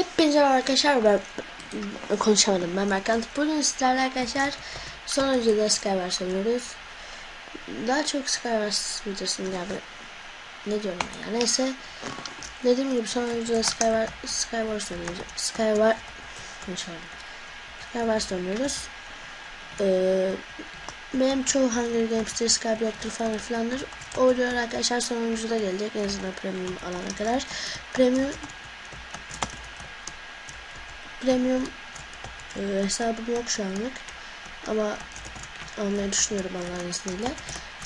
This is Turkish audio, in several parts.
Hepinize arkadaşlar ben konuşamadım. Ben Berkant. Bugün sizlerle arkadaşlar sonuncuda Skywars oynuyoruz. Daha çok Skywars videosunu yani ne diyorum ya? Neyse. Dediğim gibi sonuncuda Skywars Skywars oynuyoruz. Skywars konuşamadım. Skywars oynuyoruz. Ee, benim çoğu Hunger Games'tir, Skyblock'tur falan filandır. O videolar arkadaşlar sonuncuda gelecek. En azından premium alana kadar. Premium premium e, hesabım yok şu anlık. Ama almayı düşünüyorum Allah'ın izniyle.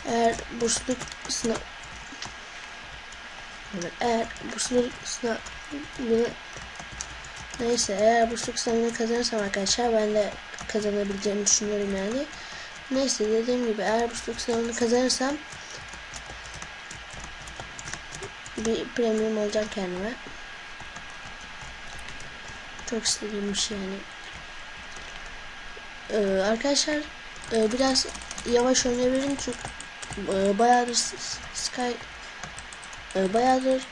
Eğer bursluluk sınav evet, eğer bursluluk sınav neyse eğer bursluluk sınavını kazanırsam arkadaşlar ben de kazanabileceğimi düşünüyorum yani. Neyse dediğim gibi eğer bursluluk sınavını kazanırsam bir premium olacak kendime. Çok istediğim bir şey yani. Ee, arkadaşlar e, biraz yavaş oynayabilirim çünkü e, bayağıdır Sky e, bayağıdır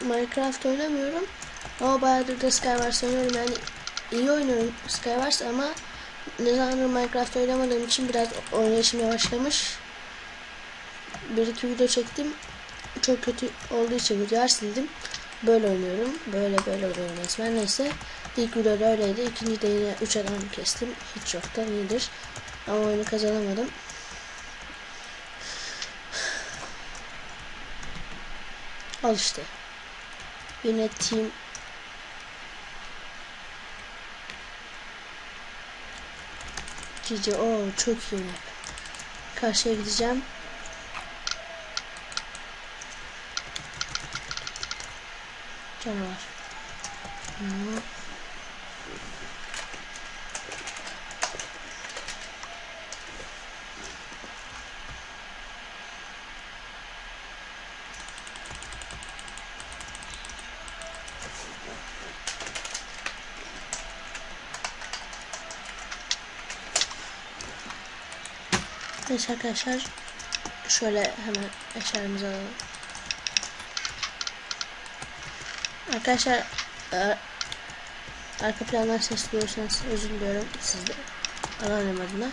Minecraft oynamıyorum. Ama bayağıdır da Skywars oynuyorum yani iyi oynuyorum Skywars ama ne zamandır Minecraft oynamadığım için biraz oynayışım yavaşlamış. Bir iki video çektim. Çok kötü olduğu için videolar sildim. Böyle oynuyorum. Böyle böyle oynuyorum resmen. Neyse. İlk videoda öyleydi. İkinci de yine 3 adam kestim. Hiç yoktan iyidir. Ama oyunu kazanamadım. Al işte. Yine team Cici o çok iyi map. Karşıya gideceğim. Canavar. Hmm. Neyse arkadaşlar şöyle hemen eşyalarımızı alalım. Arkadaşlar e, arka plandan ses özür diliyorum sizde anneannem adına.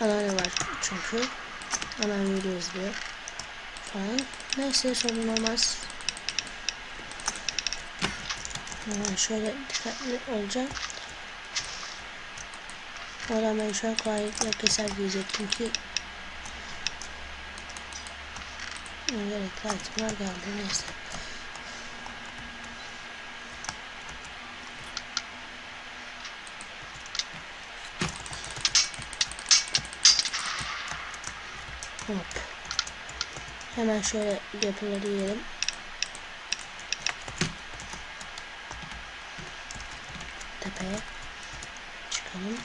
Anneannem var çünkü. Anneannem video izliyor falan. Neyse sorun olmaz. Hemen şöyle dikkatli olacağım. Oradan ben şu an kolaylıkla keser diyecektim ki gerekli itemler geldi neyse. Hop. Hemen şöyle yapıları yiyelim. Tepeye çıkalım.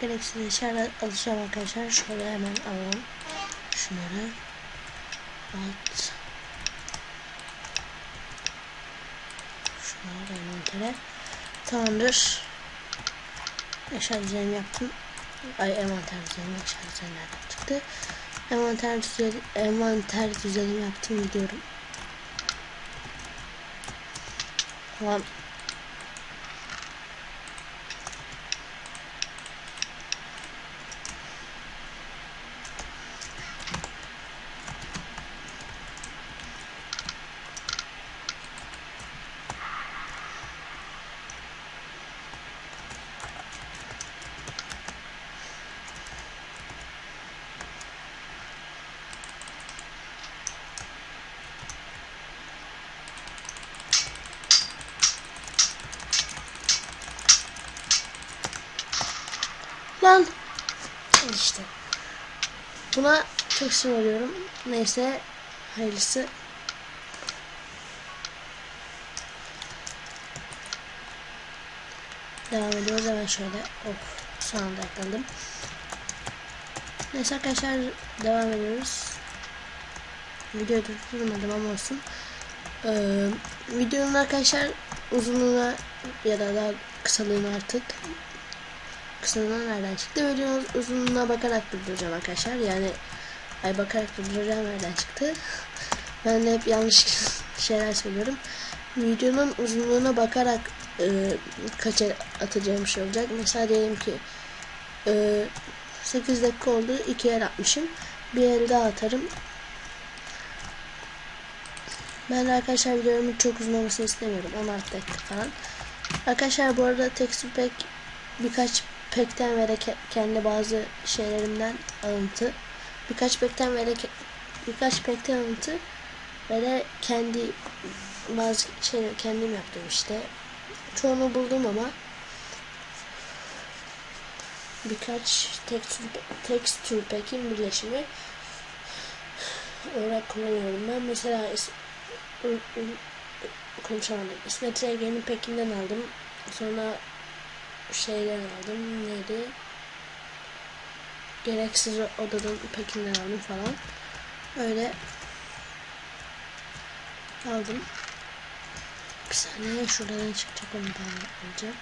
Gereksiz eşyalar alacağım arkadaşlar. Şöyle hemen alalım. Şunları. Alt. Şunları envantere. Tamamdır. Eşya düzenimi yaptım. Ay envanter düzenimi eşya düzeni nereden çıktı? Envanter düzeni, envanter düzenimi yaptım gidiyorum. Tamam. Lan. işte. Buna çok sinirliyorum. Neyse. Hayırlısı. Devam ediyoruz hemen şöyle. Of. Son anda yakaladım. Neyse arkadaşlar devam ediyoruz. Videoyu durdurmadım ama olsun. Ee, videonun arkadaşlar uzunluğuna ya da daha kısalığına artık kısalığına nereden çıktı? Videonun uzunluğuna bakarak durduracağım arkadaşlar. Yani ay bakarak durduracağım nereden çıktı? Ben de hep yanlış şeyler söylüyorum. Videonun uzunluğuna bakarak e, kaça atacağım şey olacak. Mesela diyelim ki e, 8 dakika oldu. 2 el atmışım. Bir el daha atarım. Ben arkadaşlar videomun çok uzun olmasını istemiyorum. 16 dakika falan. Arkadaşlar bu arada texture pack birkaç pekten ve ke- kendi bazı şeylerimden alıntı. Birkaç pekten ve ke- birkaç pekten alıntı ve de kendi bazı şeyleri kendim yaptım işte. Çoğunu buldum ama birkaç texture, texture pack'in birleşimi olarak kullanıyorum. Ben mesela konuşamadım. İsmet Regen'in pekinden aldım. Sonra şeyden aldım. Neydi? Gereksiz odadan pekinden aldım falan. Öyle aldım. Bir saniye şuradan çıkacak onu ben alacağım.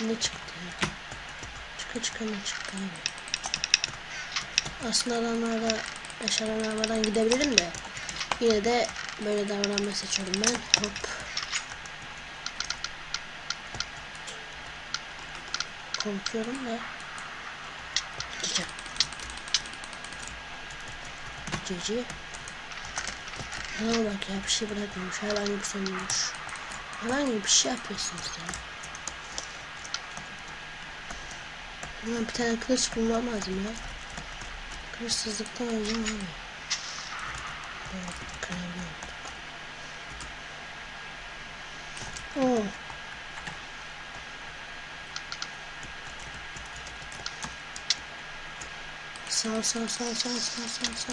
Ne çıktı ya? Çıka çıka ne çıktı abi? Aslında adamlarla yaşanan aramadan gidebilirim de yine de böyle davranmayı seçiyorum ben. Hop. Korkuyorum da gideceğim. Ne bak ya bir şey bırakmamış. Herhangi bir sorunmuş. Herhangi bir şey yapıyorsunuz ya. Hemen bir tane kılıç bulmam lazım ya. Hırsızlıktan öleceğim abi. Evet, kremi Sağ sağ sağ sağ sağ sağ sağ.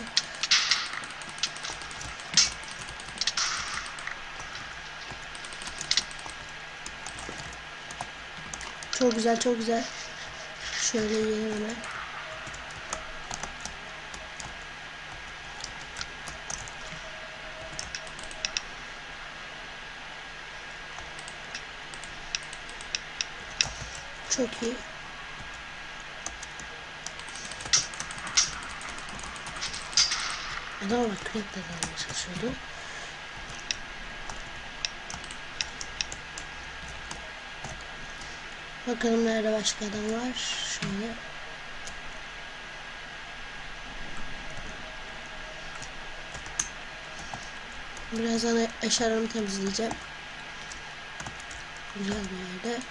Çok güzel çok güzel. Şöyle yiyelim hemen. Çok iyi. Adam bak kürekle dalmaya çalışıyordu. Bakalım nerede başka adam var. Şöyle. Birazdan eşyalarımı temizleyeceğim. Güzel bir yerde.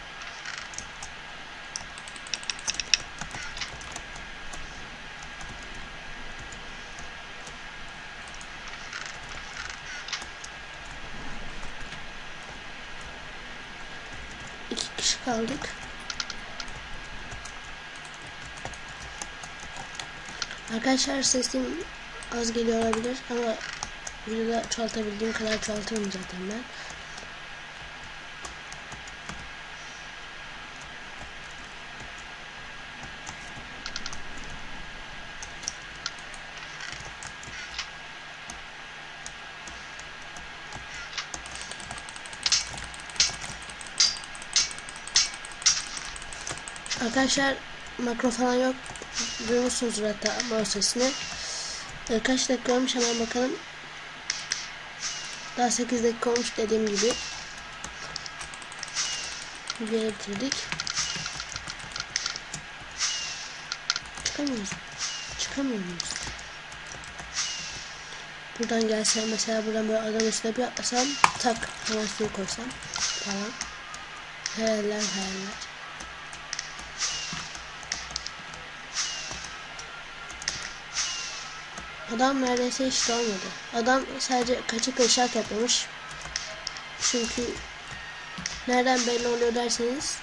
İki kişi kaldık. Arkadaşlar sesim az geliyor olabilir ama videoda çoğaltabildiğim kadar çoğaltırım zaten ben. Arkadaşlar makro falan yok. Duymuşsunuzdur hatta mouse sesini. Ee, kaç dakika olmuş hemen bakalım. Daha 8 dakika olmuş dediğim gibi. Videoyu bitirdik. Çıkamıyoruz. Çıkamıyor muyuz? Buradan gelsem mesela buradan böyle adam üstüne bir atlasam tak hemen suyu koysam falan. Hayaller hayaller. Adam neredeyse hiç olmadı. Adam sadece kaçıp eşat yapmış. Çünkü nereden belli oluyor derseniz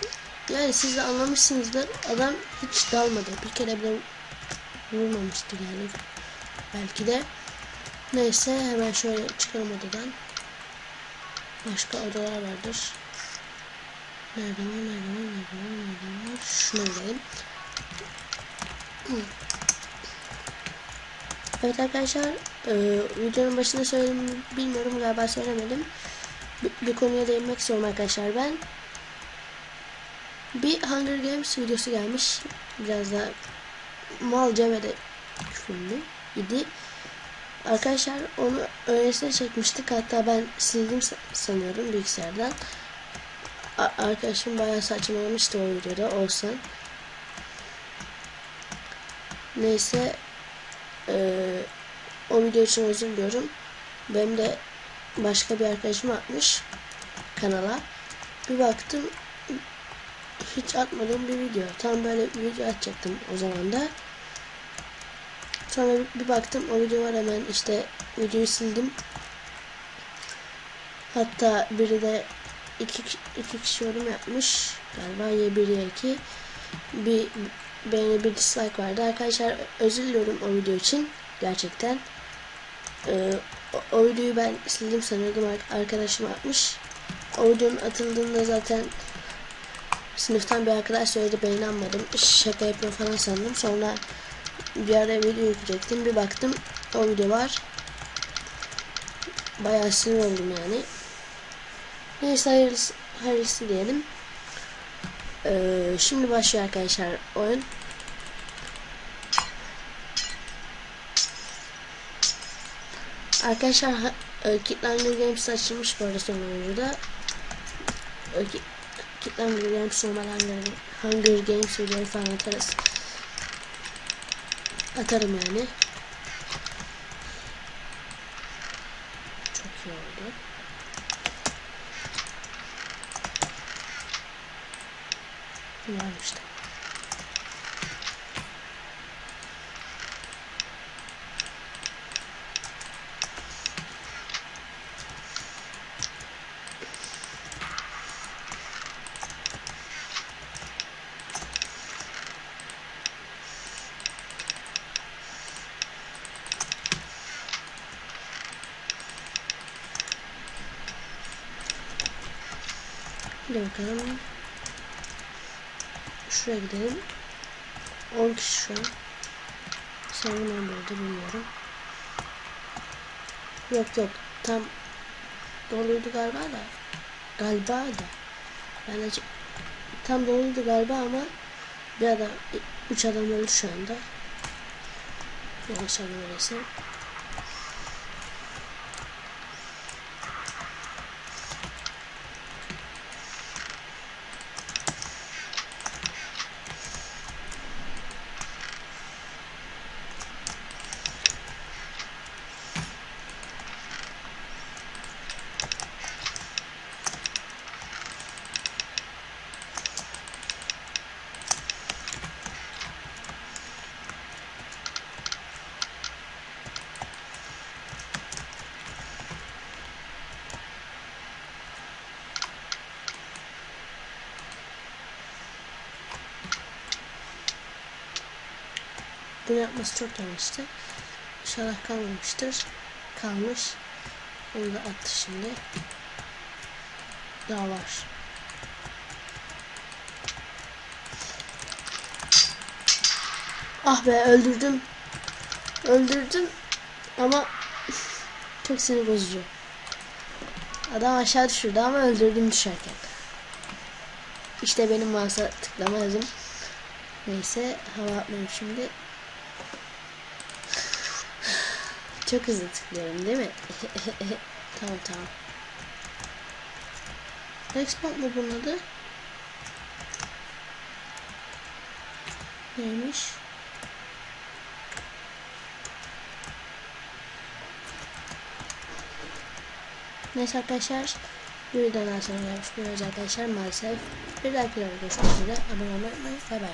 yani siz de anlamışsınızdır. Adam hiç dalmadı. Bir kere bile vurmamıştır yani. Belki de. Neyse hemen şöyle çıkalım odadan. Başka odalar vardır. Nerede var, nerede var, nerede var, nerede var? Şuna gidelim. Evet arkadaşlar e, videonun başında söyledim bilmiyorum galiba söylemedim. Bir, bir konuya değinmek istiyorum arkadaşlar ben. Bir Hunger Games videosu gelmiş. Biraz da malca ve de küfürlü idi. Arkadaşlar onu öylesine çekmiştik. Hatta ben sildim sa- sanıyorum bilgisayardan. A- arkadaşım bayağı saçmalamıştı o videoda olsun. Neyse eee, o video için özür diliyorum. Benim de başka bir arkadaşım atmış kanala. Bir baktım hiç atmadığım bir video. Tam böyle bir video atacaktım o zaman da. Sonra bir baktım o video var hemen işte videoyu sildim. Hatta biri de iki, iki kişi yorum yapmış. Galiba ya bir ya iki. Bir beğeni bir dislike vardı. Arkadaşlar özür diliyorum o video için. Gerçekten. Ee, o, o videoyu ben sildim sanıyordum. Ar- Arkadaşım atmış. O videonun atıldığında zaten sınıftan bir arkadaş söyledi ben. Şaka yapıyor falan sandım. Sonra bir ara video yükleyecektim. Bir baktım o video var. Bayağı sinir oldum yani. Neyse hayırlısı, hayırlısı diyelim. Ee, şimdi başlıyor arkadaşlar oyun. Arkadaşlar e, Kit Hunger Games açılmış bu arada son oyuncuda. E, Kit Kit Hunger Games normal Hunger, Hunger Games videoları falan atarız. Atarım yani. Çok iyi oldu. Varmış da. Hadi bakalım. Şuraya gidelim. 10 kişi şu an. Sanırım 11'de bilmiyorum. Yok yok. Tam doluydu galiba da. Galiba da. Ben de tam doluydu galiba ama bir adam, üç adam öldü şu anda. Yanlış anlamalıysa. Bunu yapması çok yanlıştı. İnşallah kalmamıştır. Kalmış. Onu da attı şimdi. Daha var. Ah be öldürdüm. Öldürdüm. Ama çok sinir bozucu. Adam aşağı düşürdü ama öldürdüm düşerken. İşte benim mouse'a tıklama hızım. Neyse hava atmayayım şimdi. Çok hızlı tıklıyorum değil mi? tamam tamam. Expand mı bunun adı? Neymiş? Neyse arkadaşlar bir videodan sonra görüşmek üzere arkadaşlar maalesef bir dahaki videoda görüşmek üzere abone olmayı unutmayın bay bay